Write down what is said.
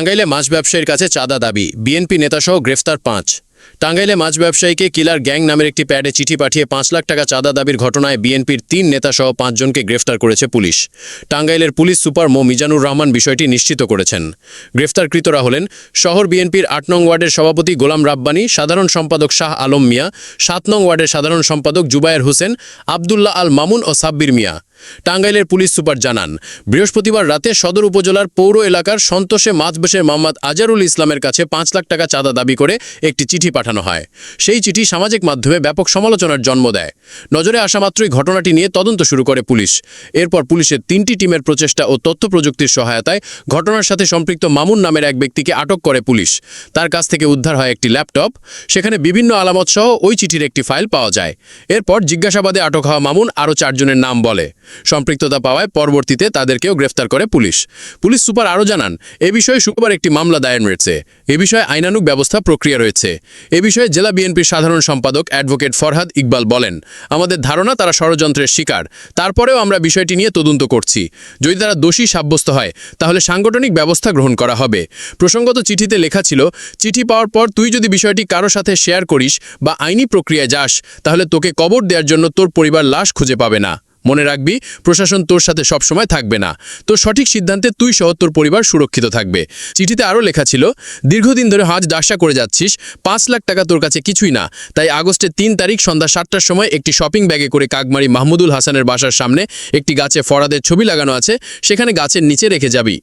টাঙ্গাইলে মাছ ব্যবসায়ীর কাছে চাঁদা দাবি। বিএনপি নেতাসহ গ্রেফতার পাঁচ। টাঙ্গাইলে মাছ ব্যবসায়ীকে কিলার গ্যাং নামের একটি প্যাডে চিঠি পাঠিয়ে পাঁচ লাখ টাকা চাঁদা দাবির ঘটনায় বিএনপির তিন নেতাসহ পাঁচজনকে গ্রেফতার করেছে পুলিশ। টাঙ্গাইলের পুলিশ সুপার মো. মিজানুর রহমান বিষয়টি নিশ্চিত করেছেন। গ্রেফতারকৃতরা হলেন শহর বিএনপির আট নং ওয়ার্ডের সভাপতি গোলাম রাব্বানী, সাধারণ সম্পাদক শাহ আলম মিয়া, সাত নং ওয়ার্ডের সাধারণ সম্পাদক জুবায়ের হোসেন, আবদুল্লাহ আল মামুন ও সাব্বির মিয়া। টাঙ্গাইলের পুলিশ সুপার জানান, বৃহস্পতিবার রাতে সদর উপজেলার পৌর এলাকার সন্তোষে মাছবেশের মোহাম্মদ আজারুল ইসলামের কাছে পাঁচ লাখ টাকা চাঁদা দাবি করে একটি চিঠি পাঠানো হয়। সেই চিঠি সামাজিক মাধ্যমে ব্যাপক সমালোচনার জন্ম দেয়। নজরে আসা মাত্রই ঘটনাটি নিয়ে তদন্ত শুরু করে পুলিশ। এরপর পুলিশের তিনটি টিমের প্রচেষ্টা ও তথ্য প্রযুক্তির সহায়তায় ঘটনার সাথে সম্পৃক্ত মামুন নামের এক ব্যক্তিকে আটক করে পুলিশ। তার কাছ থেকে উদ্ধার হয় একটি ল্যাপটপ। সেখানে বিভিন্ন আলামত সহ ওই চিঠির একটি ফাইল পাওয়া যায়। এরপর জিজ্ঞাসাবাদে আটক হওয়া মামুন আরও চারজনের নাম বলে। সম্পৃক্ততা পাওয়ায় পরবর্তীতে তাদেরকেও গ্রেফতার করে পুলিশ। পুলিশ সুপার আরও জানান, এ বিষয়ে শুক্রবার একটি মামলা দায়ের রয়েছে এ বিষয়ে আইনানুক ব্যবস্থা প্রক্রিয়া রয়েছে। এ বিষয়ে জেলা বিএনপির সাধারণ সম্পাদক অ্যাডভোকেট ফরহাদ ইকবাল বলেন, আমাদের ধারণা তারা ষড়যন্ত্রের শিকার। তারপরেও আমরা বিষয়টি নিয়ে তদন্ত করছি। যদি তারা দোষী সাব্যস্ত হয়, তাহলে সাংগঠনিক ব্যবস্থা গ্রহণ করা হবে। প্রসঙ্গত চিঠিতে লেখা ছিল, চিঠি পাওয়ার পর তুই যদি বিষয়টি কারও সাথে শেয়ার করিস বা আইনি প্রক্রিয়ায় যাস, তাহলে তোকে কবর দেওয়ার জন্য তোর পরিবার লাশ খুঁজে পাবে না। মনে রাখবি, প্রশাসন তোর সাথে সবসময় থাকবে না। তোর সঠিক সিদ্ধান্তে তুই সহ তোর পরিবার সুরক্ষিত থাকবে। চিঠিতে আরও লেখা ছিল, দীর্ঘদিন ধরে হাজ ডাসা করে যাচ্ছিস, পাঁচ লাখ টাকা তোর কাছে কিছুই না। তাই আগস্টের তিন তারিখ সন্ধ্যা সাতটার সময় একটি শপিং ব্যাগে করে কাকমারি মাহমুদুল হাসানের বাসার সামনে একটি গাছে ফরাদের ছবি লাগানো আছে, সেখানে গাছের নিচে রেখে যাবি।